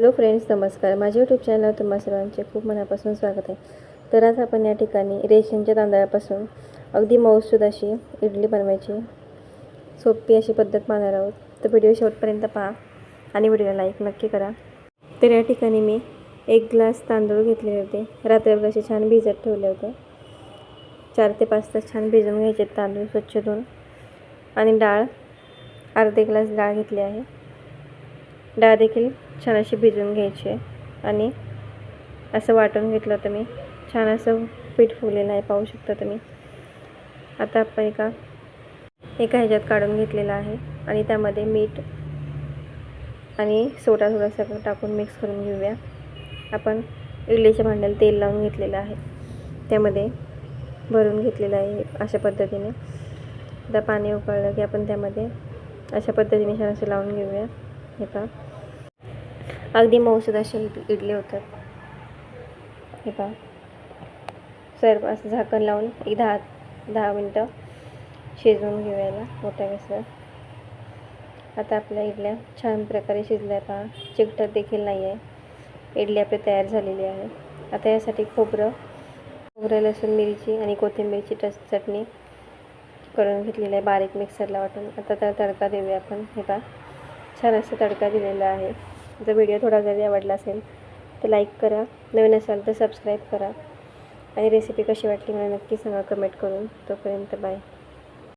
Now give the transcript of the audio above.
Hello friends नमस्कार. माझ्या YouTube चॅनलवर तुम्हा सर्वांचे खूप मनापासून स्वागत आहे. तर आज आपण या ठिकाणी रेशनच्या तांदळापासून अगदी मऊसूद अशी इडली बनवायची. सोपी अशी पद्धत पाहणार आहोत. तर व्हिडिओ शेवटपर्यंत पहा आणि व्हिडिओला लाईक नक्की करा. तर या ठिकाणी मी एक ग्लास तांदूळ घेतले होते. रात्रभर असे छान भिजत ठेवले होते. चार ते पाच तास छान भिजवून घ्यायचे तांदूळ स्वच्छ धुवून. आणि डाळ अर्धे ग्लास डाळ घेतली आहे. डाळ देखील छान अशी भिजवून घ्यायची आहे. आणि असं वाटून घेतलं होतं मी छान असं पीठ फुगलेलं आहे पाहू शकता तुम्ही. आता आपण एका एका ह्याच्यात काढून घेतलेलं आहे. आणि त्यामध्ये मीठ आणि सोडा थोडासा टाकून मिक्स करून घेऊया. आपण इडलीच्या भांड्याला तेल लावून घेतलेलं आहे. त्यामध्ये भरून घेतलेलं आहे अशा पद्धतीने. आता पाणी उकळलं की आपण त्यामध्ये अशा पद्धतीने छान असं लावून घेऊया. हे पहा. अगदी मऊसूद असे इडले होतात. हे पहा. सर्व असं झाकण लावून एक दहा दहा मिनटं शिजवून घेऊयाला मोठ्या गॅसवर. आता आपल्या इडल्या छान प्रकारे शिजल्या पहा. चिकटत देखील नाही आहे. इडली आपली तयार झालेली आहे. आता यासाठी खोबरं खोबरं लसूण मिरची आणि कोथिंबीरची टच चटणी करून घेतलेली आहे. बारीक मिक्सरला वाटून. आता त्याला तडका देऊया आपण. हे पहा. छान असा तडका दिलेला आहे. जर व्हिडिओ थोडा जरी आवडला असेल तर लाईक करा. नवीन असाल तर सबस्क्राईब करा. आणि रेसिपी कशी वाटली मला नक्की सांगा कमेंट करून. तोपर्यंत बाय